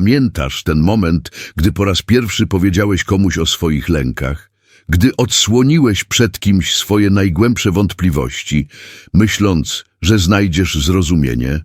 Pamiętasz ten moment, gdy po raz pierwszy powiedziałeś komuś o swoich lękach? Gdy odsłoniłeś przed kimś swoje najgłębsze wątpliwości, myśląc, że znajdziesz zrozumienie?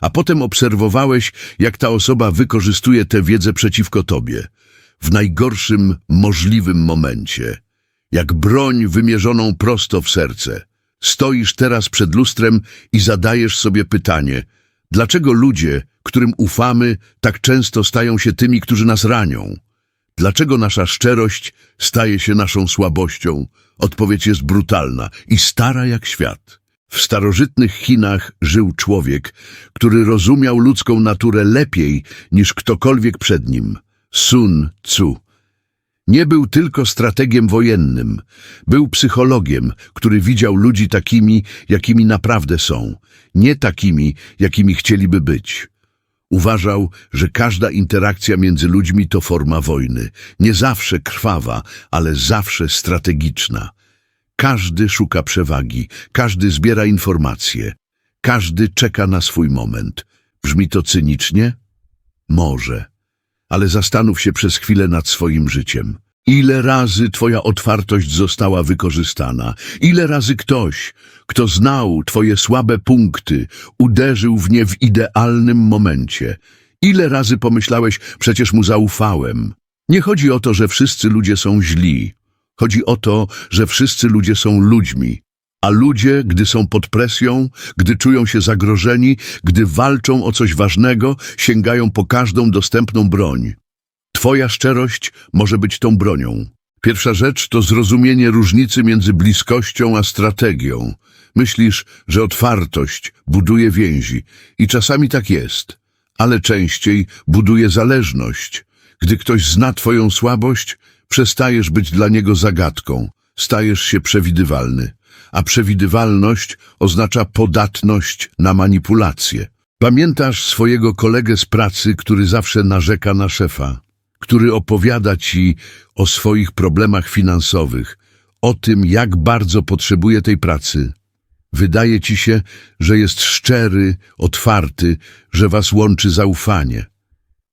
A potem obserwowałeś, jak ta osoba wykorzystuje tę wiedzę przeciwko tobie, w najgorszym możliwym momencie, jak broń wymierzoną prosto w serce. Stoisz teraz przed lustrem i zadajesz sobie pytanie, dlaczego ludzie, którym ufamy, tak często stają się tymi, którzy nas ranią? Dlaczego nasza szczerość staje się naszą słabością? Odpowiedź jest brutalna i stara jak świat. W starożytnych Chinach żył człowiek, który rozumiał ludzką naturę lepiej niż ktokolwiek przed nim. Sun Tzu. Nie był tylko strategiem wojennym, był psychologiem, który widział ludzi takimi, jakimi naprawdę są, nie takimi, jakimi chcieliby być. Uważał, że każda interakcja między ludźmi to forma wojny, nie zawsze krwawa, ale zawsze strategiczna. Każdy szuka przewagi, każdy zbiera informacje, każdy czeka na swój moment. Brzmi to cynicznie? Może. Ale zastanów się przez chwilę nad swoim życiem. Ile razy twoja otwartość została wykorzystana? Ile razy ktoś, kto znał twoje słabe punkty, uderzył w nie w idealnym momencie? Ile razy pomyślałeś, przecież mu zaufałem? Nie chodzi o to, że wszyscy ludzie są źli. Chodzi o to, że wszyscy ludzie są ludźmi. A ludzie, gdy są pod presją, gdy czują się zagrożeni, gdy walczą o coś ważnego, sięgają po każdą dostępną broń. Twoja szczerość może być tą bronią. Pierwsza rzecz to zrozumienie różnicy między bliskością a strategią. Myślisz, że otwartość buduje więzi i czasami tak jest, ale częściej buduje zależność. Gdy ktoś zna twoją słabość, przestajesz być dla niego zagadką, stajesz się przewidywalny, a przewidywalność oznacza podatność na manipulacje. Pamiętasz swojego kolegę z pracy, który zawsze narzeka na szefa? Który opowiada ci o swoich problemach finansowych, o tym, jak bardzo potrzebuje tej pracy. Wydaje ci się, że jest szczery, otwarty, że was łączy zaufanie.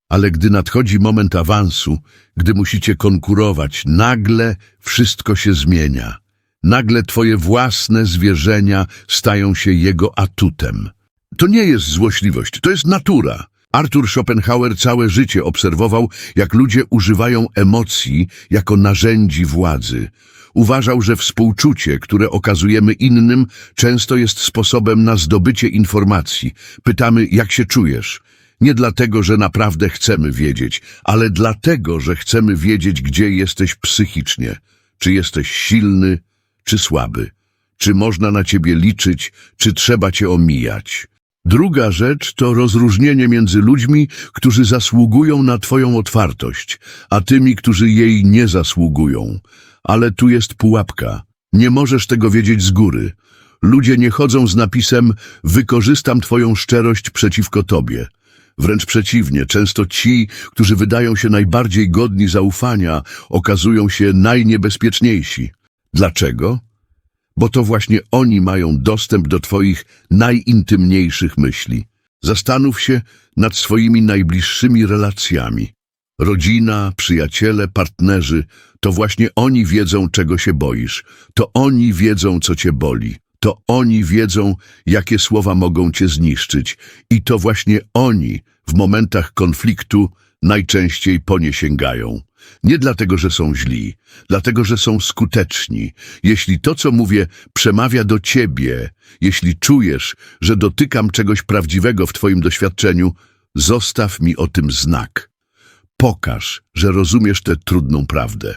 Ale gdy nadchodzi moment awansu, gdy musicie konkurować, nagle wszystko się zmienia. Nagle twoje własne zwierzenia stają się jego atutem. To nie jest złośliwość, to jest natura. Arthur Schopenhauer całe życie obserwował, jak ludzie używają emocji jako narzędzi władzy. Uważał, że współczucie, które okazujemy innym, często jest sposobem na zdobycie informacji. Pytamy, jak się czujesz? Nie dlatego, że naprawdę chcemy wiedzieć, ale dlatego, że chcemy wiedzieć, gdzie jesteś psychicznie. Czy jesteś silny, czy słaby? Czy można na ciebie liczyć, czy trzeba cię omijać? Druga rzecz to rozróżnienie między ludźmi, którzy zasługują na Twoją otwartość, a tymi, którzy jej nie zasługują. Ale tu jest pułapka. Nie możesz tego wiedzieć z góry. Ludzie nie chodzą z napisem wykorzystam Twoją szczerość przeciwko Tobie. Wręcz przeciwnie, często ci, którzy wydają się najbardziej godni zaufania, okazują się najniebezpieczniejsi. Dlaczego? Bo to właśnie oni mają dostęp do Twoich najintymniejszych myśli. Zastanów się nad swoimi najbliższymi relacjami. Rodzina, przyjaciele, partnerzy, to właśnie oni wiedzą, czego się boisz. To oni wiedzą, co Cię boli. To oni wiedzą, jakie słowa mogą Cię zniszczyć. I to właśnie oni w momentach konfliktu najczęściej po nie sięgają. Nie dlatego, że są źli, dlatego, że są skuteczni. Jeśli to, co mówię, przemawia do ciebie, jeśli czujesz, że dotykam czegoś prawdziwego w twoim doświadczeniu, zostaw mi o tym znak. Pokaż, że rozumiesz tę trudną prawdę.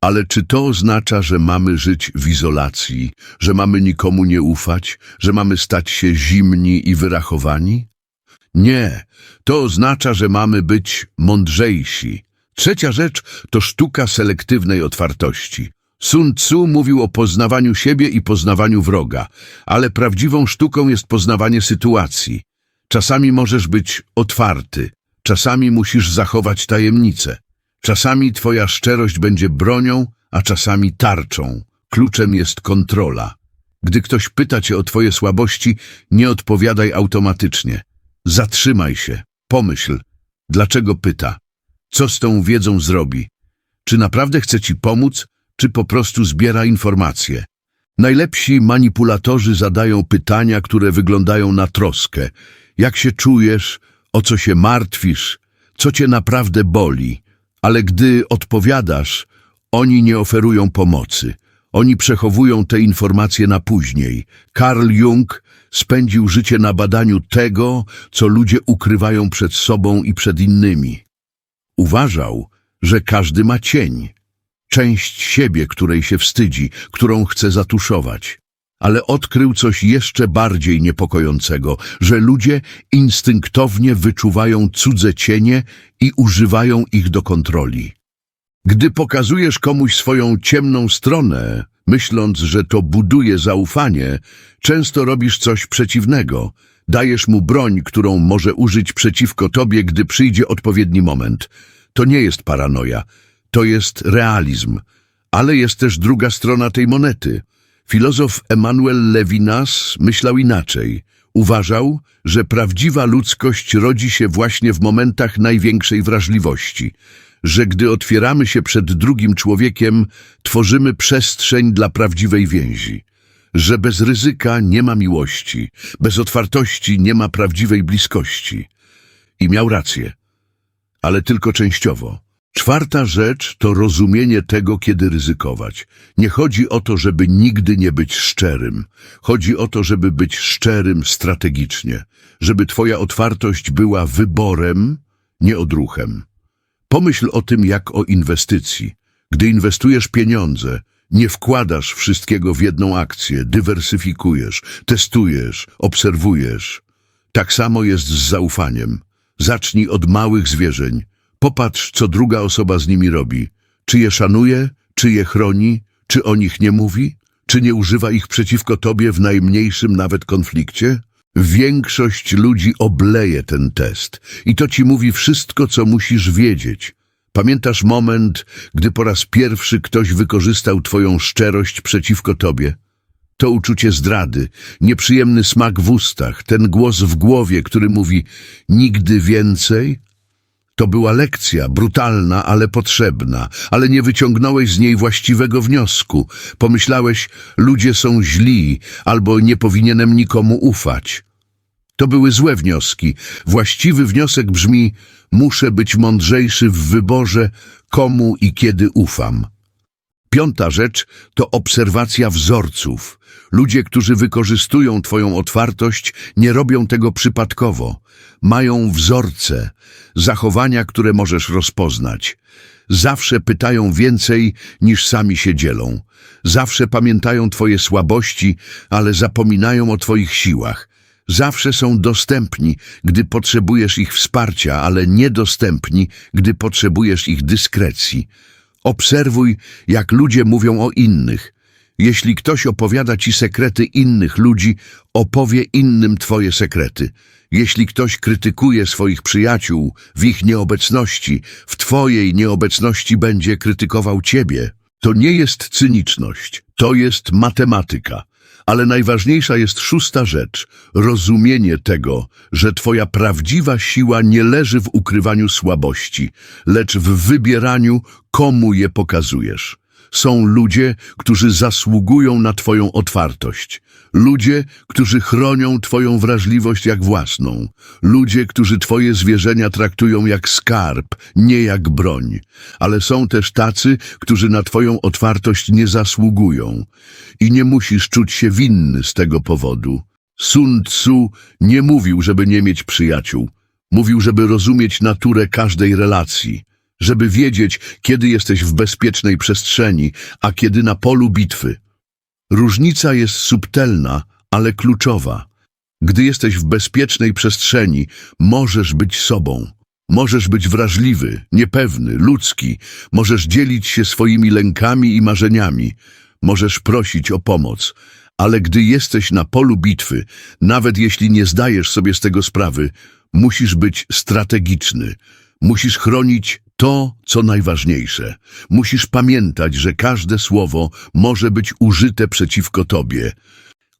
Ale czy to oznacza, że mamy żyć w izolacji, że mamy nikomu nie ufać, że mamy stać się zimni i wyrachowani? Nie, to oznacza, że mamy być mądrzejsi, Trzecia rzecz to sztuka selektywnej otwartości. Sun Tzu mówił o poznawaniu siebie i poznawaniu wroga, ale prawdziwą sztuką jest poznawanie sytuacji. Czasami możesz być otwarty, czasami musisz zachować tajemnicę. Czasami twoja szczerość będzie bronią, a czasami tarczą. Kluczem jest kontrola. Gdy ktoś pyta cię o twoje słabości, nie odpowiadaj automatycznie. Zatrzymaj się, pomyśl, Dlaczego pyta? Co z tą wiedzą zrobi? Czy naprawdę chce ci pomóc, czy po prostu zbiera informacje? Najlepsi manipulatorzy zadają pytania, które wyglądają na troskę. Jak się czujesz? O co się martwisz? Co cię naprawdę boli? Ale gdy odpowiadasz, oni nie oferują pomocy. Oni przechowują te informacje na później. Carl Jung spędził życie na badaniu tego, co ludzie ukrywają przed sobą i przed innymi. Uważał, że każdy ma cień, część siebie, której się wstydzi, którą chce zatuszować. Ale odkrył coś jeszcze bardziej niepokojącego, że ludzie instynktownie wyczuwają cudze cienie i używają ich do kontroli. Gdy pokazujesz komuś swoją ciemną stronę, myśląc, że to buduje zaufanie, często robisz coś przeciwnego. Dajesz mu broń, którą może użyć przeciwko tobie, gdy przyjdzie odpowiedni moment. To nie jest paranoja, to jest realizm. Ale jest też druga strona tej monety. Filozof Emanuel Levinas myślał inaczej. Uważał, że prawdziwa ludzkość rodzi się właśnie w momentach największej wrażliwości, że gdy otwieramy się przed drugim człowiekiem, tworzymy przestrzeń dla prawdziwej więzi, że bez ryzyka nie ma miłości, bez otwartości nie ma prawdziwej bliskości. I miał rację, ale tylko częściowo. Czwarta rzecz to rozumienie tego, kiedy ryzykować. Nie chodzi o to, żeby nigdy nie być szczerym. Chodzi o to, żeby być szczerym strategicznie. Żeby twoja otwartość była wyborem, nie odruchem. Pomyśl o tym jak o inwestycji. Gdy inwestujesz pieniądze, nie wkładasz wszystkiego w jedną akcję, dywersyfikujesz, testujesz, obserwujesz. Tak samo jest z zaufaniem. Zacznij od małych zwierzeń. Popatrz, co druga osoba z nimi robi. Czy je szanuje, czy je chroni, czy o nich nie mówi, czy nie używa ich przeciwko tobie w najmniejszym nawet konflikcie? Większość ludzi obleje ten test i to ci mówi wszystko, co musisz wiedzieć. Pamiętasz moment, gdy po raz pierwszy ktoś wykorzystał twoją szczerość przeciwko tobie? To uczucie zdrady, nieprzyjemny smak w ustach, ten głos w głowie, który mówi nigdy więcej? To była lekcja, brutalna, ale potrzebna, ale nie wyciągnąłeś z niej właściwego wniosku. Pomyślałeś, ludzie są źli, albo nie powinienem nikomu ufać. To były złe wnioski. Właściwy wniosek brzmi, muszę być mądrzejszy w wyborze, komu i kiedy ufam. Piąta rzecz to obserwacja wzorców. Ludzie, którzy wykorzystują Twoją otwartość, nie robią tego przypadkowo. Mają wzorce, zachowania, które możesz rozpoznać. Zawsze pytają więcej niż sami się dzielą. Zawsze pamiętają Twoje słabości, ale zapominają o Twoich siłach. Zawsze są dostępni, gdy potrzebujesz ich wsparcia, ale niedostępni, gdy potrzebujesz ich dyskrecji. Obserwuj, jak ludzie mówią o innych. Jeśli ktoś opowiada ci sekrety innych ludzi, opowie innym twoje sekrety. Jeśli ktoś krytykuje swoich przyjaciół w ich nieobecności, w twojej nieobecności będzie krytykował ciebie. To nie jest cyniczność, to jest matematyka. Ale najważniejsza jest szósta rzecz, rozumienie tego, że twoja prawdziwa siła nie leży w ukrywaniu słabości, lecz w wybieraniu, komu je pokazujesz. Są ludzie, którzy zasługują na Twoją otwartość. Ludzie, którzy chronią Twoją wrażliwość jak własną. Ludzie, którzy Twoje zwierzenia traktują jak skarb, nie jak broń. Ale są też tacy, którzy na Twoją otwartość nie zasługują. I nie musisz czuć się winny z tego powodu. Sun Tzu nie mówił, żeby nie mieć przyjaciół. Mówił, żeby rozumieć naturę każdej relacji żeby wiedzieć, kiedy jesteś w bezpiecznej przestrzeni, a kiedy na polu bitwy. Różnica jest subtelna, ale kluczowa. Gdy jesteś w bezpiecznej przestrzeni, możesz być sobą. Możesz być wrażliwy, niepewny, ludzki. Możesz dzielić się swoimi lękami i marzeniami. Możesz prosić o pomoc. Ale gdy jesteś na polu bitwy, nawet jeśli nie zdajesz sobie z tego sprawy, musisz być strategiczny. Musisz chronić to, co najważniejsze. Musisz pamiętać, że każde słowo może być użyte przeciwko tobie.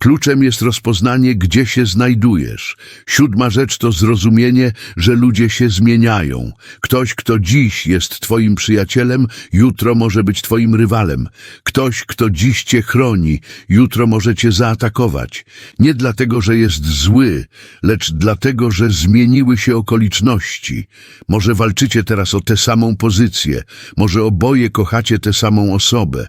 Kluczem jest rozpoznanie, gdzie się znajdujesz. Siódma rzecz to zrozumienie, że ludzie się zmieniają. Ktoś, kto dziś jest twoim przyjacielem, jutro może być twoim rywalem. Ktoś, kto dziś cię chroni, jutro może cię zaatakować. Nie dlatego, że jest zły, lecz dlatego, że zmieniły się okoliczności. Może walczycie teraz o tę samą pozycję, może oboje kochacie tę samą osobę,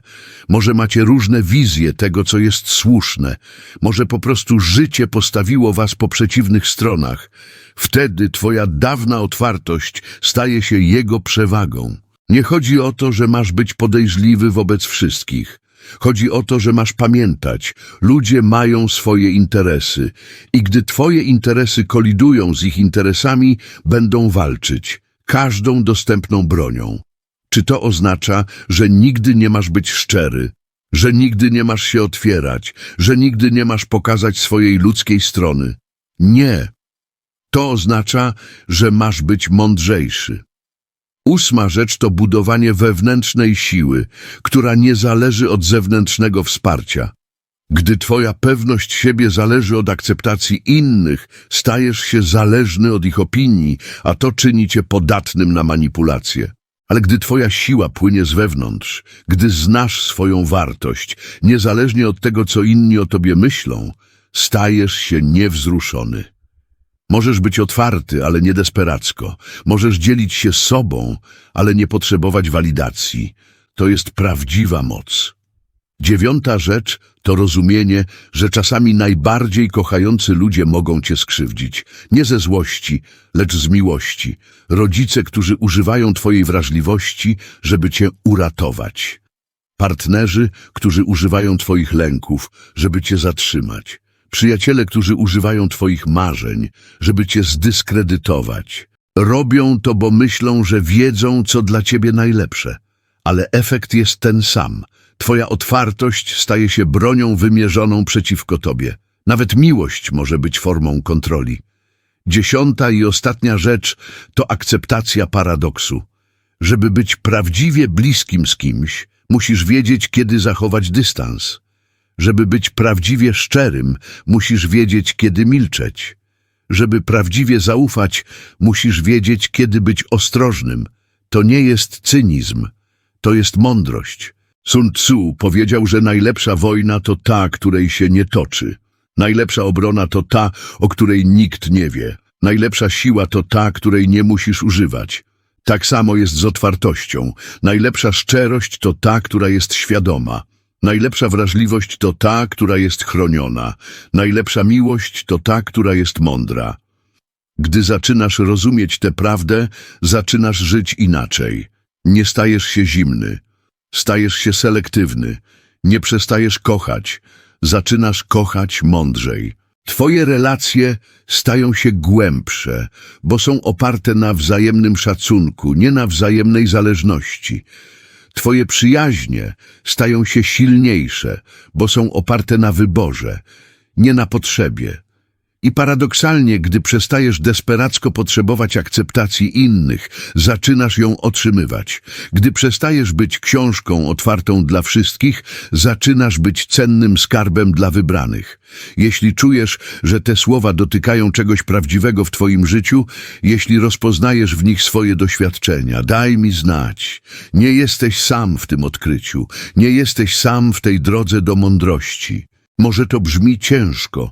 może macie różne wizje tego, co jest słuszne, może po prostu życie postawiło was po przeciwnych stronach. Wtedy twoja dawna otwartość staje się jego przewagą. Nie chodzi o to, że masz być podejrzliwy wobec wszystkich. Chodzi o to, że masz pamiętać, ludzie mają swoje interesy i gdy twoje interesy kolidują z ich interesami, będą walczyć, każdą dostępną bronią. Czy to oznacza, że nigdy nie masz być szczery, że nigdy nie masz się otwierać, że nigdy nie masz pokazać swojej ludzkiej strony? Nie. To oznacza, że masz być mądrzejszy. Ósma rzecz to budowanie wewnętrznej siły, która nie zależy od zewnętrznego wsparcia. Gdy twoja pewność siebie zależy od akceptacji innych, stajesz się zależny od ich opinii, a to czyni cię podatnym na manipulacje. Ale gdy twoja siła płynie z wewnątrz, gdy znasz swoją wartość, niezależnie od tego, co inni o tobie myślą, stajesz się niewzruszony. Możesz być otwarty, ale nie desperacko. Możesz dzielić się sobą, ale nie potrzebować walidacji. To jest prawdziwa moc. Dziewiąta rzecz to rozumienie, że czasami najbardziej kochający ludzie mogą cię skrzywdzić. Nie ze złości, lecz z miłości. Rodzice, którzy używają twojej wrażliwości, żeby cię uratować. Partnerzy, którzy używają twoich lęków, żeby cię zatrzymać. Przyjaciele, którzy używają twoich marzeń, żeby cię zdyskredytować. Robią to, bo myślą, że wiedzą, co dla ciebie najlepsze. Ale efekt jest ten sam. Twoja otwartość staje się bronią wymierzoną przeciwko tobie. Nawet miłość może być formą kontroli. Dziesiąta i ostatnia rzecz to akceptacja paradoksu. Żeby być prawdziwie bliskim z kimś, musisz wiedzieć, kiedy zachować dystans. Żeby być prawdziwie szczerym, musisz wiedzieć, kiedy milczeć. Żeby prawdziwie zaufać, musisz wiedzieć, kiedy być ostrożnym. To nie jest cynizm, to jest mądrość. Sun Tzu powiedział, że najlepsza wojna to ta, której się nie toczy. Najlepsza obrona to ta, o której nikt nie wie. Najlepsza siła to ta, której nie musisz używać. Tak samo jest z otwartością. Najlepsza szczerość to ta, która jest świadoma. Najlepsza wrażliwość to ta, która jest chroniona. Najlepsza miłość to ta, która jest mądra. Gdy zaczynasz rozumieć tę prawdę, zaczynasz żyć inaczej. Nie stajesz się zimny. Stajesz się selektywny. Nie przestajesz kochać. Zaczynasz kochać mądrzej. Twoje relacje stają się głębsze, bo są oparte na wzajemnym szacunku, nie na wzajemnej zależności. Twoje przyjaźnie stają się silniejsze, bo są oparte na wyborze, nie na potrzebie. I paradoksalnie, gdy przestajesz desperacko potrzebować akceptacji innych, zaczynasz ją otrzymywać. Gdy przestajesz być książką otwartą dla wszystkich, zaczynasz być cennym skarbem dla wybranych. Jeśli czujesz, że te słowa dotykają czegoś prawdziwego w twoim życiu, jeśli rozpoznajesz w nich swoje doświadczenia, daj mi znać. Nie jesteś sam w tym odkryciu, nie jesteś sam w tej drodze do mądrości. Może to brzmi ciężko,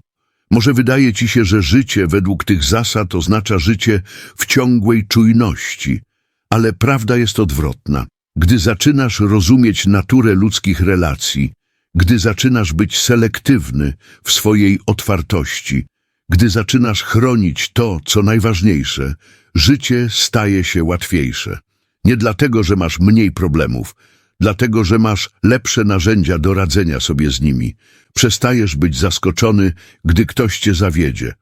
może wydaje ci się, że życie według tych zasad oznacza życie w ciągłej czujności, ale prawda jest odwrotna. Gdy zaczynasz rozumieć naturę ludzkich relacji, gdy zaczynasz być selektywny w swojej otwartości, gdy zaczynasz chronić to, co najważniejsze, życie staje się łatwiejsze. Nie dlatego, że masz mniej problemów, dlatego że masz lepsze narzędzia do radzenia sobie z nimi. Przestajesz być zaskoczony, gdy ktoś cię zawiedzie.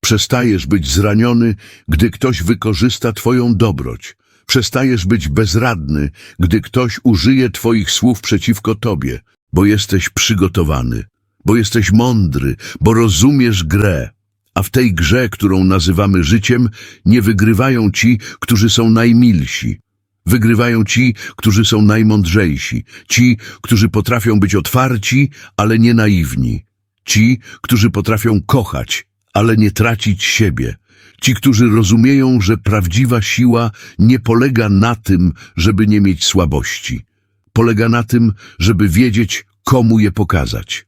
Przestajesz być zraniony, gdy ktoś wykorzysta twoją dobroć. Przestajesz być bezradny, gdy ktoś użyje twoich słów przeciwko tobie, bo jesteś przygotowany, bo jesteś mądry, bo rozumiesz grę. A w tej grze, którą nazywamy życiem, nie wygrywają ci, którzy są najmilsi, Wygrywają ci, którzy są najmądrzejsi, ci, którzy potrafią być otwarci, ale nie naiwni, Ci, którzy potrafią kochać, ale nie tracić siebie. Ci, którzy rozumieją, że prawdziwa siła nie polega na tym, żeby nie mieć słabości. Polega na tym, żeby wiedzieć, komu je pokazać.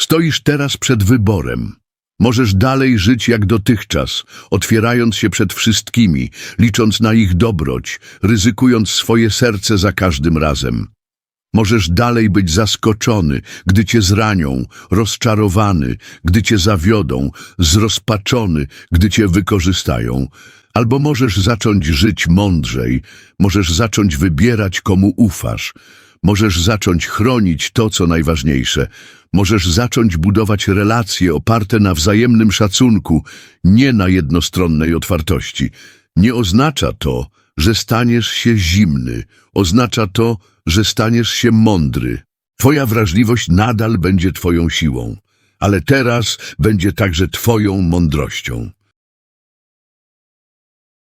Stoisz teraz przed wyborem. Możesz dalej żyć jak dotychczas, otwierając się przed wszystkimi, licząc na ich dobroć, ryzykując swoje serce za każdym razem. Możesz dalej być zaskoczony, gdy cię zranią, rozczarowany, gdy cię zawiodą, zrozpaczony, gdy cię wykorzystają. Albo możesz zacząć żyć mądrzej, możesz zacząć wybierać, komu ufasz, możesz zacząć chronić to, co najważniejsze, możesz zacząć budować relacje oparte na wzajemnym szacunku, nie na jednostronnej otwartości. Nie oznacza to, że staniesz się zimny, oznacza to, że staniesz się mądry. Twoja wrażliwość nadal będzie twoją siłą, ale teraz będzie także twoją mądrością.